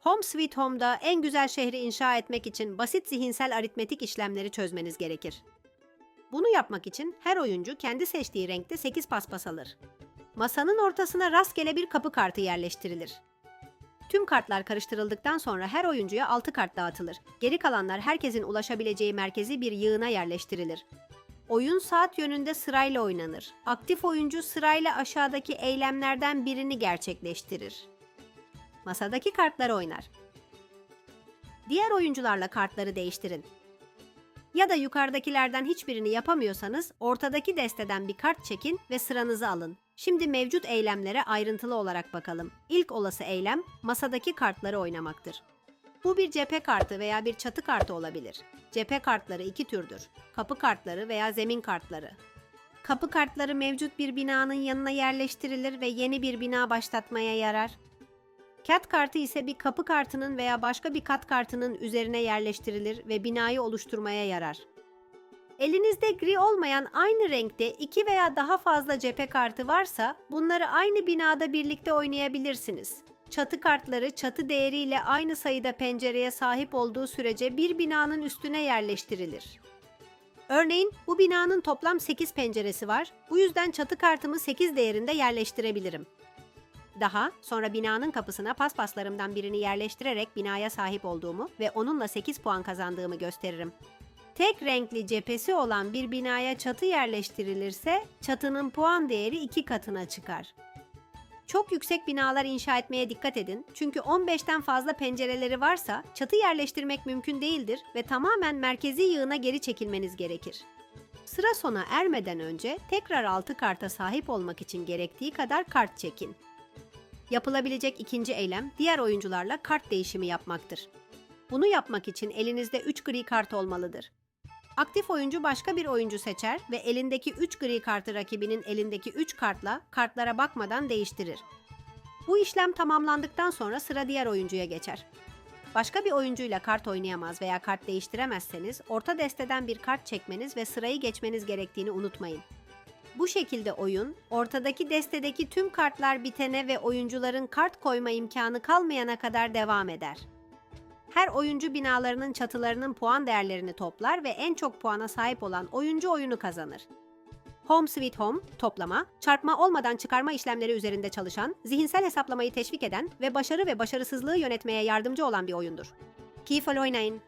Home Sweet Home'da en güzel şehri inşa etmek için basit zihinsel aritmetik işlemleri çözmeniz gerekir. Bunu yapmak için her oyuncu kendi seçtiği renkte 8 paspas alır. Masanın ortasına rastgele bir kapı kartı yerleştirilir. Tüm kartlar karıştırıldıktan sonra her oyuncuya 6 kart dağıtılır. Geri kalanlar herkesin ulaşabileceği merkezi bir yığına yerleştirilir. Oyun saat yönünde sırayla oynanır. Aktif oyuncu sırayla aşağıdaki eylemlerden birini gerçekleştirir. Masadaki kartları oynar. Diğer oyuncularla kartları değiştirin. Ya da yukarıdakilerden hiçbirini yapamıyorsanız ortadaki desteden bir kart çekin ve sıranızı alın. Şimdi mevcut eylemlere ayrıntılı olarak bakalım. İlk olası eylem masadaki kartları oynamaktır. Bu bir cephe kartı veya bir çatı kartı olabilir. Cephe kartları iki türdür. Kapı kartları veya zemin kartları. Kapı kartları mevcut bir binanın yanına yerleştirilir ve yeni bir bina başlatmaya yarar. Kat kartı ise bir kapı kartının veya başka bir kat kartının üzerine yerleştirilir ve binayı oluşturmaya yarar. Elinizde gri olmayan aynı renkte iki veya daha fazla cephe kartı varsa bunları aynı binada birlikte oynayabilirsiniz. Çatı kartları çatı değeriyle aynı sayıda pencereye sahip olduğu sürece bir binanın üstüne yerleştirilir. Örneğin bu binanın toplam 8 penceresi var. Bu yüzden çatı kartımı 8 değerinde yerleştirebilirim. Daha sonra binanın kapısına paspaslarımdan birini yerleştirerek binaya sahip olduğumu ve onunla 8 puan kazandığımı gösteririm. Tek renkli cephesi olan bir binaya çatı yerleştirilirse çatının puan değeri iki katına çıkar. Çok yüksek binalar inşa etmeye dikkat edin çünkü 15'ten fazla pencereleri varsa çatı yerleştirmek mümkün değildir ve tamamen merkezi yığına geri çekilmeniz gerekir. Sıra sona ermeden önce tekrar 6 karta sahip olmak için gerektiği kadar kart çekin. Yapılabilecek ikinci eylem diğer oyuncularla kart değişimi yapmaktır. Bunu yapmak için elinizde 3 gri kart olmalıdır. Aktif oyuncu başka bir oyuncu seçer ve elindeki 3 gri kartı rakibinin elindeki 3 kartla kartlara bakmadan değiştirir. Bu işlem tamamlandıktan sonra sıra diğer oyuncuya geçer. Başka bir oyuncuyla kart oynayamaz veya kart değiştiremezseniz orta desteden bir kart çekmeniz ve sırayı geçmeniz gerektiğini unutmayın. Bu şekilde oyun, ortadaki destedeki tüm kartlar bitene ve oyuncuların kart koyma imkanı kalmayana kadar devam eder. Her oyuncu binalarının çatılarının puan değerlerini toplar ve en çok puana sahip olan oyuncu oyunu kazanır. Home Sweet Home, toplama, çarpma olmadan çıkarma işlemleri üzerinde çalışan, zihinsel hesaplamayı teşvik eden ve başarı ve başarısızlığı yönetmeye yardımcı olan bir oyundur. Keyifle oynayın.